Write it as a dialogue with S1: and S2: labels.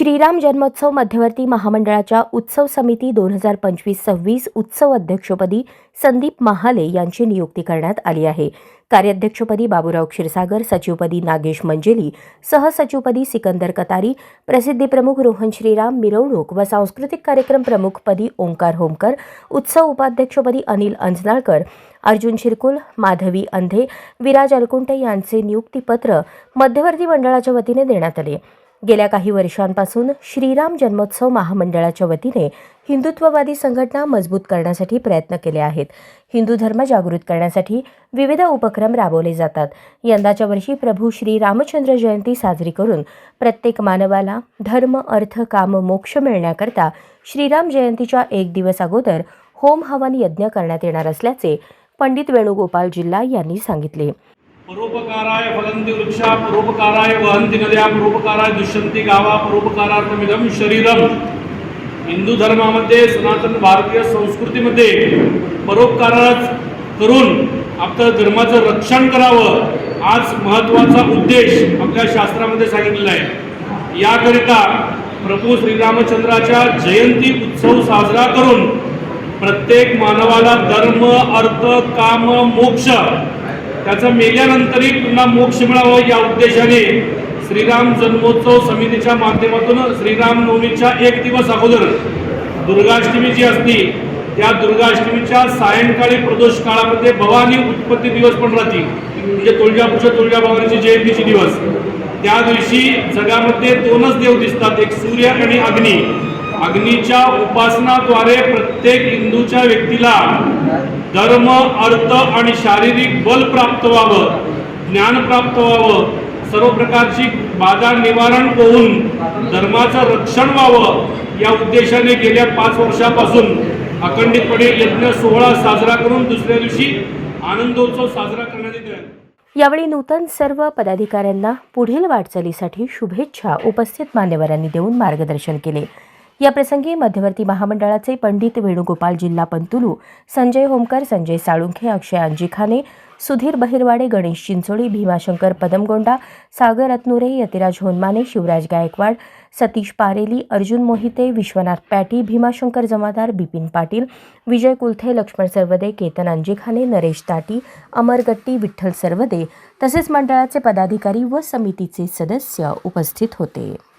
S1: श्रीराम जन्मोत्सव मध्यवर्ती महामंडळाच्या उत्सव समिती दोन हजार पंचवीस सव्वीस उत्सव अध्यक्षपदी संदीप महाले यांची नियुक्ती करण्यात आली आहे. कार्याध्यक्षपदी बाबूराव क्षीरसागर सचिवपदी नागेश मंजेली सहसचिवपदी सिकंदर कतारी प्रसिद्धी प्रमुख रोहन श्रीराम मिरवणूक व सांस्कृतिक कार्यक्रम प्रमुखपदी ओंकार होमकर उत्सव उपाध्यक्षपदी अनिल अंजनाळकर अर्जुन शिरकुल माधवी अंधे विराज अलकुंटे यांचे नियुक्तीपत्र मध्यवर्ती मंडळाच्या वतीने देण्यात आले. गेल्या काही वर्षांपासून श्रीराम जन्मोत्सव महामंडळाच्या वतीने हिंदुत्ववादी संघटना मजबूत करण्यासाठी प्रयत्न केले आहेत. हिंदू धर्म जागृत करण्यासाठी विविध उपक्रम राबवले जातात. यंदाच्या वर्षी प्रभू श्री रामचंद्र जयंती साजरी करून प्रत्येक मानवाला धर्म अर्थ काम मोक्ष मिळण्याकरता श्रीराम जयंतीच्या एक दिवस अगोदर होम हवन यज्ञ करण्यात येणार असल्याचे पंडित वेणुगोपाल जिल्हा यांनी सांगितले.
S2: परोपकाराय फलंती वृक्षा परोपकाराय वहंती नद्या परोपकाराय दुष्यंती गावा परोपकारार्थमिदम शरीरम। हिंदू धर्मामध्ये सनातन भारतीय संस्कृतीमध्ये परोपकाराच करून आपलं धर्माचं रक्षण करावं आज महत्त्वाचा उद्देश आपल्या शास्त्रामध्ये सांगितलेला आहे. याकरिता प्रभू श्रीरामचंद्राच्या जयंती उत्सव साजरा करून प्रत्येक मानवाला धर्म अर्थ काम मोक्ष त्याचं मेल्यानंतरही पुन्हा मोक्ष मिळावं या उद्देशाने श्रीराम जन्मोत्सव समितीच्या माध्यमातून श्रीराम नवमीच्या एक दिवस अगोदर दुर्गाष्टमी जी असती. त्या दुर्गाष्टमीच्या सायंकाळी प्रदोष काळामध्ये भवानी उत्पत्ती दिवस पण राहते. म्हणजे तुळजापूरच्या तुळजाभवानीची जयंतीची दिवस. त्या दिवशी जगामध्ये दोनच देव दिसतात एक सूर्य आणि अग्नी. अग्नीच्या उपासनाद्वारे प्रत्येक हिंदूच्या व्यक्तीला धर्म अर्थ आणि शारीरिक बल प्राप्त व्हावं ज्ञान प्राप्त व्हावं सर्व प्रकारची बाधा निवारण होऊन धर्माचं रक्षण व्हावं या उद्देशाने गेल्या पाच वर्षापासून अखंडितपणे यज्ञ सोहळा साजरा करून दुसऱ्या दिवशी आनंदोत्सव साजरा करण्यात येतो
S1: यावेळी नूतन सर्व पदाधिकाऱ्यांना पुढील वाटचालीसाठी शुभेच्छा उपस्थित मान्यवरांनी देऊन मार्गदर्शन केले. याप्रसंगी मध्यवर्ती महामंडळाचे पंडित वेणुगोपाल जिल्हा पंतुलू संजय होमकर संजय साळुंखे अक्षय अंजिखाने सुधीर बहिरवाडे गणेश चिंचोळी भीमाशंकर पदमगोंडा सागर अतनुरे यतिराज होनमाने शिवराज गायकवाड सतीश पारेली अर्जुन मोहिते विश्वनाथ पॅटी भीमाशंकर जमादार बिपिन पाटील विजय कुलथे लक्ष्मण सर्वदे केतन अंजिखाने नरेश ताटी अमर गट्टी विठ्ठल सर्वदे तसेच मंडळाचे पदाधिकारी व समितीचे सदस्य उपस्थित होते.